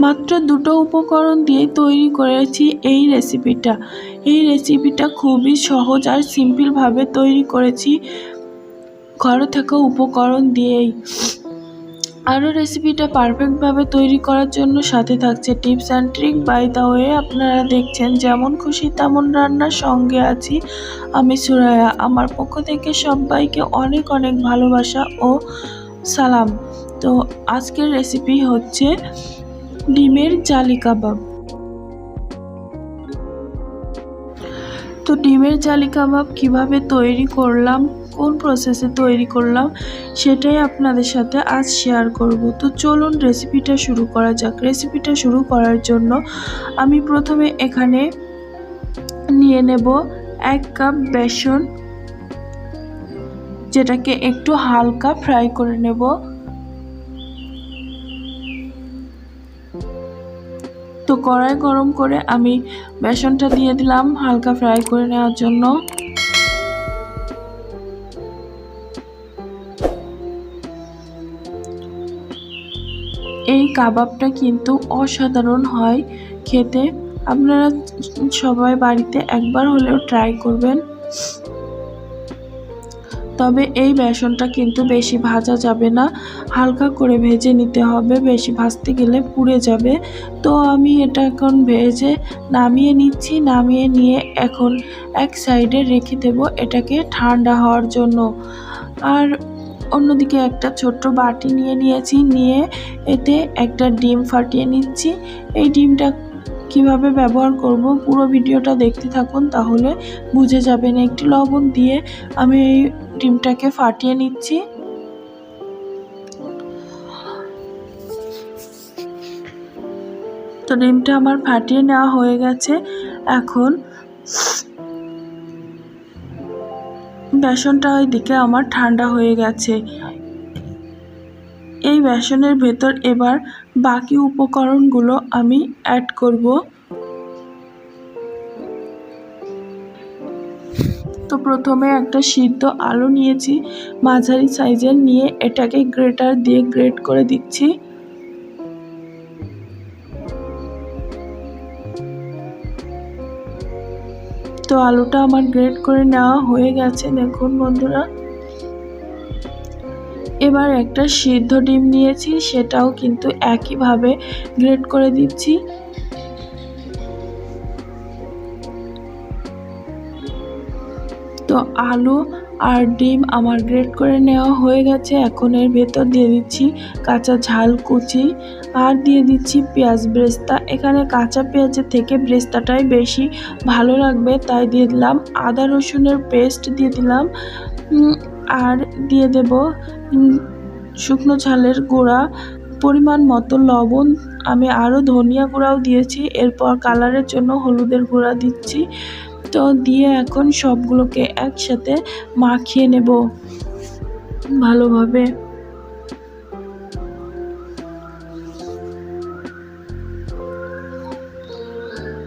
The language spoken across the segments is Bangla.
মাত্র দুটো উপকরণ দিয়ে তৈরি করেছি এই রেসিপিটা। এই রেসিপিটা খুবই সহজ আর সিম্পলভাবে তৈরি করেছি। ঘরে থাকা উপকরণ দিয়েই। আরও রেসিপিটা পারফেক্টভাবে তৈরি করার জন্য সাথে থাকছে tips and trick. By the way, আপনারা দেখছেন যেমন খুশি তেমন রান্নার সঙ্গে আছি আমি সুরায়া আমার পক্ষ থেকে সবাইকে অনেক অনেক ভালোবাসা ও সালাম। তো আজকের রেসিপি হচ্ছে ডিমের জালি কাবাব। তো ডিমের জালি কাবাব কীভাবে তৈরি করলাম, কোন প্রসেসে তৈরি করলাম, সেটাই আপনাদের সাথে আজ শেয়ার করব। তো চলুন রেসিপিটা শুরু করা যাক। রেসিপিটা শুরু করার জন্য আমি প্রথমে এখানে নিয়ে নেব এক কাপ বেসন, যেটাকে একটু হালকা ফ্রাই করে নেব। তো কড়াই গরম করে আমি বেসনটা দিয়ে দিলাম, হালকা ফ্রাই করে নেওয়ার জন্য। এই কাবাবটা কিন্তু অসাধারণ হয় খেতে। আপনারা সবাই বাড়িতে একবার হলেও ট্রাই করবেন। তবে এই বেসনটা কিন্তু বেশি ভাজা যাবে না। হালকা করে ভেজে নিতে হবে। বেশি ভাজতে গেলে পুড়ে যাবে। তো আমি এটা এখন ভেজে নামিয়ে নিচ্ছি। নামিয়ে নিয়ে এখন এক সাইডে রেখে দেব এটাকে ঠান্ডা হওয়ার জন্য। আর অন্যদিকে একটা ছোট্ট বাটি নিয়ে নিয়েছি। নিয়ে এতে একটা ডিম ফাটিয়ে নিচ্ছি। এই ডিমটা কীভাবে ব্যবহার করব পুরো ভিডিওটা দেখতে থাকুন, তাহলে বুঝে যাবেন। একটি লবণ দিয়ে আমি এই ডিমটাকে ফাটিয়ে নিচ্ছি। তো ডিমটা আমার ফাটিয়ে নেওয়া হয়ে গেছে। এখন বেসনটা ওইদিকে আমার ঠান্ডা হয়ে গেছে। এই বেসনের ভেতর এবার বাকি উপকরণগুলো আমি অ্যাড করব। তো প্রথমে একটা সিদ্ধ আলু নিয়েছি, মাঝারি সাইজের নিয়ে এটাকে গ্রেটার দিয়ে গ্রেট করে দিচ্ছি। তো আলুটা আমার গ্রেট করে নেওয়া হয়ে গেছে, দেখুন বন্ধুরা। এবার একটা সিদ্ধ ডিম নিয়েছি সেটাও কিন্তু একইভাবে গ্রেট করে দিচ্ছি। তো আলু আর ডিম আমার গ্রেট করে নেওয়া হয়ে গেছে, এখন এর ভেতর দিয়ে দিচ্ছি কাঁচা ঝাল কুচি আর দিয়ে দিচ্ছি পেঁয়াজ ব্রেস্তা। এখানে কাঁচা পেঁয়াজের থেকে ব্রেস্তাটাই বেশি ভালো লাগবে, তাই দিয়ে দিলাম আদা রসুনের পেস্ট, দিয়ে দিলাম আর দিয়ে দেব শুকনো ঝালের গুঁড়া। পরিমাণ মতো লবণ। আমি আরও ধনিয়া গুঁড়াও দিয়েছি। এরপর কালারের জন্য হলুদের গুঁড়া দিচ্ছি। তো দিয়ে এখন সবগুলোকে একসাথে মাখিয়ে নেব ভালোভাবে।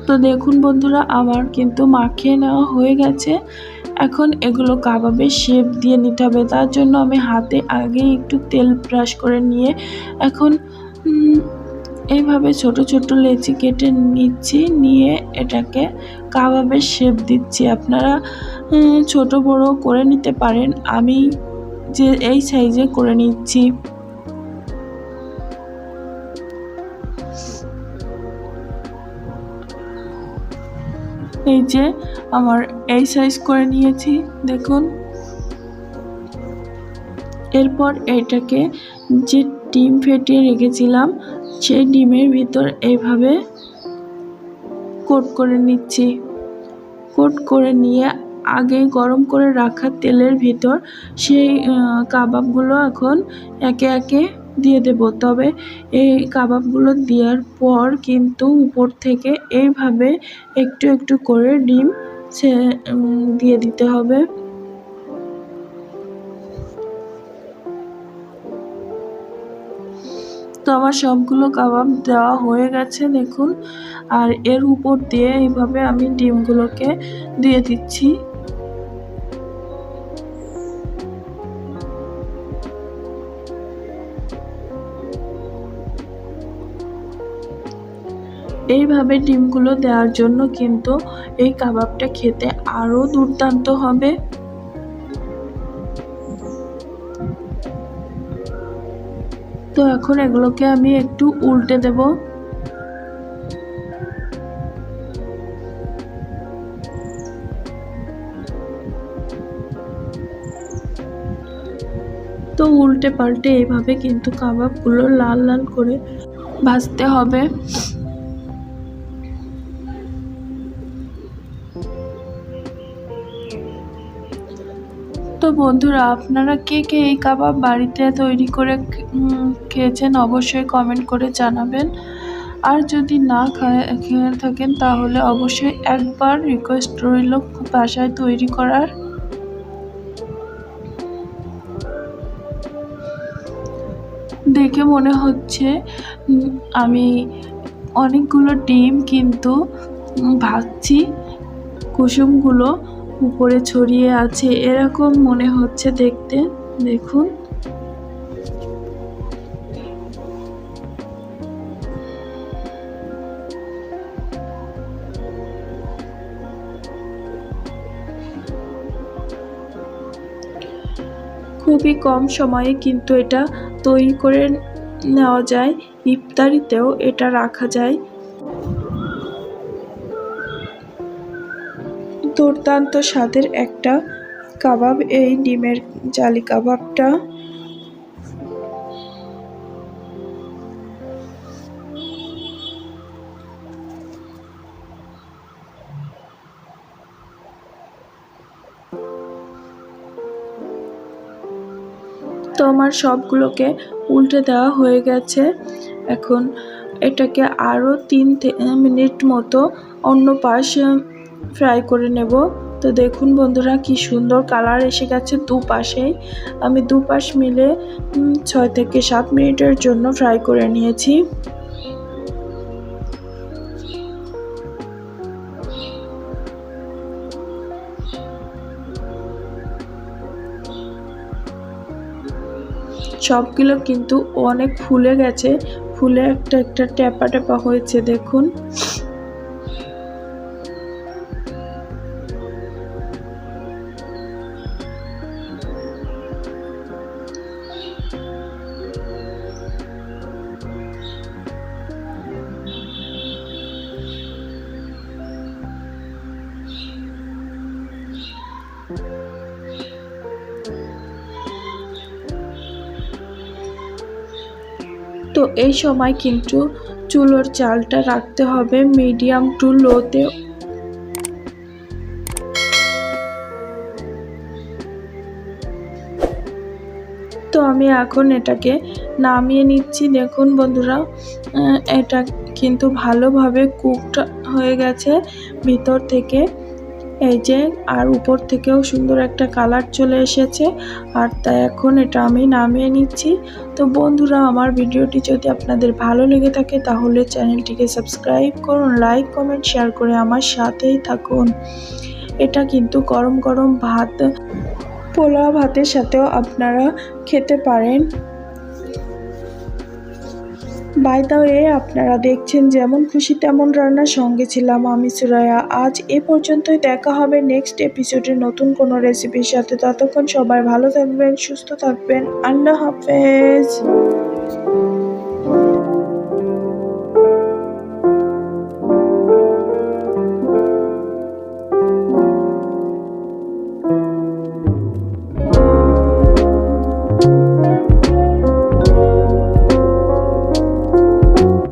তো দেখুন বন্ধুরা, আমার কিন্তু মাখিয়ে নেওয়া হয়ে গেছে। এখন এগুলো কাবাবের শেপ দিয়ে নিতে হবে। তার জন্য আমি হাতে আগে একটু তেল ব্রাশ করে নিয়ে এখন এইভাবে ছোট ছোট লেচি কেটে নিচ্ছি, নিয়ে এটাকে কাবাবের শেপ দিচ্ছি। আপনারা ছোট বড় করে নিতে পারেন। আমি যে, এই সাইজে করে নিচ্ছি। এই যে আমার এই সাইজ করে নিয়েছি, দেখুন। এরপর এটাকে যে ডিম ফেটিয়ে রেখেছিলাম, সেই ডিমের ভিতর এইভাবে কোট করে নিচ্ছি। কোট করে নিয়ে আগে গরম করে রাখা তেলের ভিতর সেই কাবাবগুলো এখন একে একে দিয়ে দেব। তবে এই কাবাবগুলো দেওয়ার পর কিন্তু উপর থেকে এইভাবে একটু একটু করে ডিম সে দিয়ে দিতে হবে। তো আমার সবগুলো কাবাব দেওয়া হয়ে গেছে, দেখুন। আর এর উপর দিয়ে এইভাবে আমি ডিমগুলোকে দিয়ে দিচ্ছি। এইভাবে ডিমগুলো দেওয়ার জন্য কিন্তু এই কাবাবটা খেতে আরও দুর্দান্ত হবে। তো এখন এগুলোকে আমি একটু উল্টে দেব। তো উল্টে পাল্টে এইভাবে কিন্তু কাবাবগুলো লাল লাল করে ভাজতে হবে। তো বন্ধুরা, আপনারা কে কে এই কাবাব বাড়িতে তৈরি করে খেয়েছেন অবশ্যই কমেন্ট করে জানাবেন। আর যদি না খায় থাকেন, তাহলে অবশ্যই একবার রিকোয়েস্ট রইল বাসায় তৈরি করার। দেখে মনে হচ্ছে আমি অনেকগুলো ডিম কিন্তু ভাজছি, কুসুমগুলো উপরে ছড়িয়ে আছে, এরকম মনে হচ্ছে দেখতে। দেখুন। খুবই কম সময়ে কিন্তু এটা তৈরি করে নেওয়া যায়। ইফতারিতেও এটা রাখা যায়। দুর্দান্ত স্বাদের একটা কাবাব, এই ডিমের জালি কাবাবটা। তো আমার সবগুলোকে উল্টে দেওয়া হয়ে গেছে। এখন এটাকে আরও তিন মিনিট মতো অন্য পাশ ফ্রাই করে নেব। তো দেখুন বন্ধুরা, কি সুন্দর কালার এসে গেছে দুপাশেই আমি দুপাশ মিলে ছয় থেকে সাত মিনিটের জন্য ফ্রাই করে নিয়েছি। সবগুলো কিন্তু অনেক ফুলে গেছে। ফুলে একটা একটা ট্যাপা ট্যাপা হয়েছে, দেখুন। তো এই সময় কিন্তু চুলোর চালটা রাখতে হবে মিডিয়াম টু লোতে। তো আমি এখন এটাকে নামিয়ে নিচ্ছি। দেখুন বন্ধুরা এটা কিন্তু ভালোভাবে কুকড হয়ে গেছে ভিতর থেকে। এই যে, আর উপর থেকেও সুন্দর একটা কালার চলে এসেছে। আর তাই এখন এটা আমি নামিয়ে নিচ্ছি। তো বন্ধুরা, আমার ভিডিওটি যদি আপনাদের ভালো লেগে থাকে, তাহলে চ্যানেলটিকে সাবস্ক্রাইব করুন, লাইক, কমেন্ট, শেয়ার করে আমার সাথেই থাকুন। এটা কিন্তু গরম গরম ভাত, পোলাও ভাতের সাথেও আপনারা খেতে পারেন। বাই এ ওয়ে, আপনারা দেখছেন যেমন খুশি তেমন রান্নার সঙ্গে ছিলাম আমি সুরায়া আজ এ পর্যন্তই দেখা হবে নেক্সট এপিসোডে নতুন কোনো রেসিপির সাথে। ততক্ষণ সবাই ভালো থাকবেন, সুস্থ থাকবেন। আল্লাহ হাফেজ।